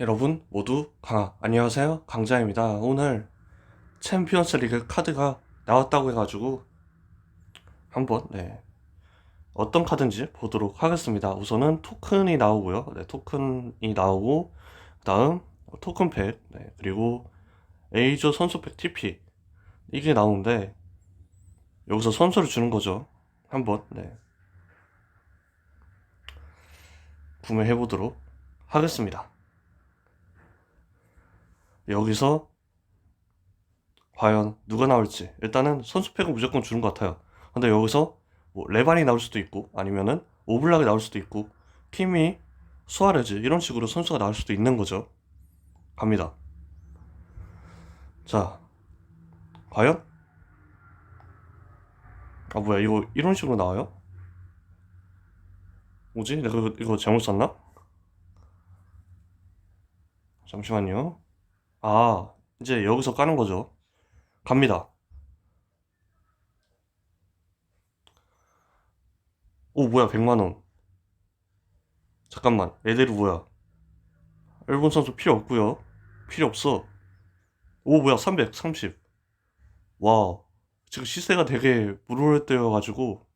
여러분 모두 강아 안녕하세요. 강자입니다. 오늘 챔피언스 리그 카드가 나왔다고 해가지고 한번 네 어떤 카드인지 보도록 하겠습니다. 우선은 토큰이 나오고요. 네 토큰이 나오고 그 다음 토큰 팩 네 그리고 에이저 선수 팩 TP 이게 나오는데 여기서 선수를 주는 거죠. 한번 네 구매해 보도록 하겠습니다 여기서 과연 누가 나올지 일단은 선수팩은 무조건 주는 것 같아요. 근데 여기서 뭐 레반이 나올 수도 있고 아니면은 오블락이 나올 수도 있고 키미, 수아레즈 이런 식으로 선수가 나올 수도 있는 거죠. 갑니다. 자, 과연? 아 뭐야 이거 이런 식으로 나와요? 뭐지? 내가 이거 잘못 썼나? 잠시만요. 아, 이제 여기서 까는 거죠. 갑니다. 오, 뭐야, 100만원. 잠깐만, 애들이 뭐야. 일본 선수 필요 없고요 필요 없어. 오, 뭐야, 330. 와, 지금 시세가 되게 무료할 때여가지고.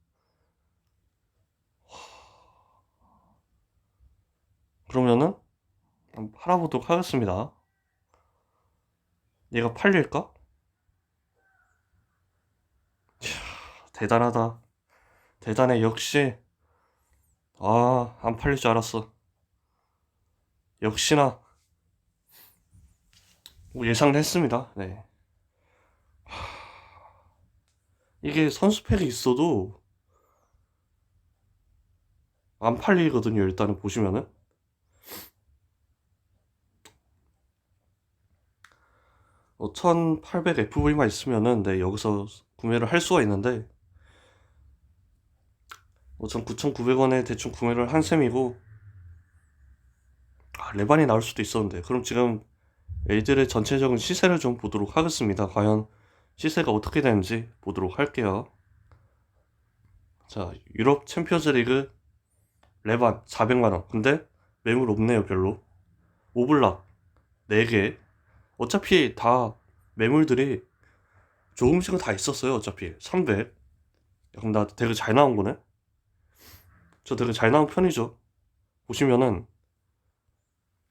그러면은, 팔아보도록 하겠습니다. 얘가 팔릴까? 이야, 대단하다. 대단해, 역시. 아, 안 팔릴 줄 알았어. 역시나. 뭐 예상을 했습니다. 네. 하, 이게 선수팩이 있어도 안 팔리거든요, 일단은 보시면은. 어, 1800FV만 있으면은 네, 여기서 구매를 할 수가 있는데 어, 전 9,900원에 대충 구매를 한 셈이고 아, 레반이 나올 수도 있었는데 그럼 지금 애들의 전체적인 시세를 좀 보도록 하겠습니다. 과연 시세가 어떻게 되는지 보도록 할게요. 자, 유럽 챔피언스 리그 레반 400만원. 근데 매물 없네요, 별로. 오블락 4개. 어차피 다 매물들이 조금씩은 다 있었어요. 어차피 300. 그럼 나 되게 잘 나온 거네. 저 되게 잘 나온 편이죠. 보시면은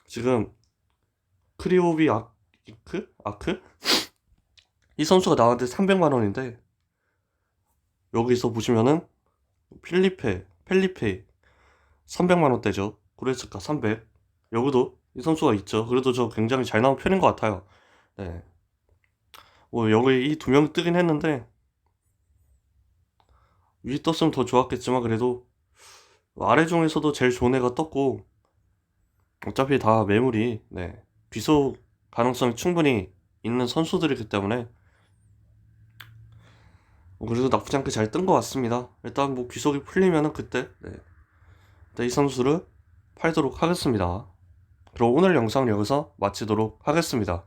지금 크리오비 아크 아크 이 선수가 나왔는데 300만 원인데 여기서 보시면은 필리페 펠리페 300만 원대죠. 고레스카 300. 여기도 이 선수가 있죠. 그래도 저 굉장히 잘 나온 편인 것 같아요. 네. 뭐 여기 이 두 명 뜨긴 했는데 위 떴으면 더 좋았겠지만 그래도 아래 중에서도 제일 좋은 애가 떴고 어차피 다 매물이 네. 귀속 가능성이 충분히 있는 선수들이기 때문에 뭐 그래도 나쁘지 않게 잘 뜬 것 같습니다. 일단 뭐 귀속이 풀리면은 그때 네. 이 선수를 팔도록 하겠습니다. 그럼 오늘 영상 여기서 마치도록 하겠습니다.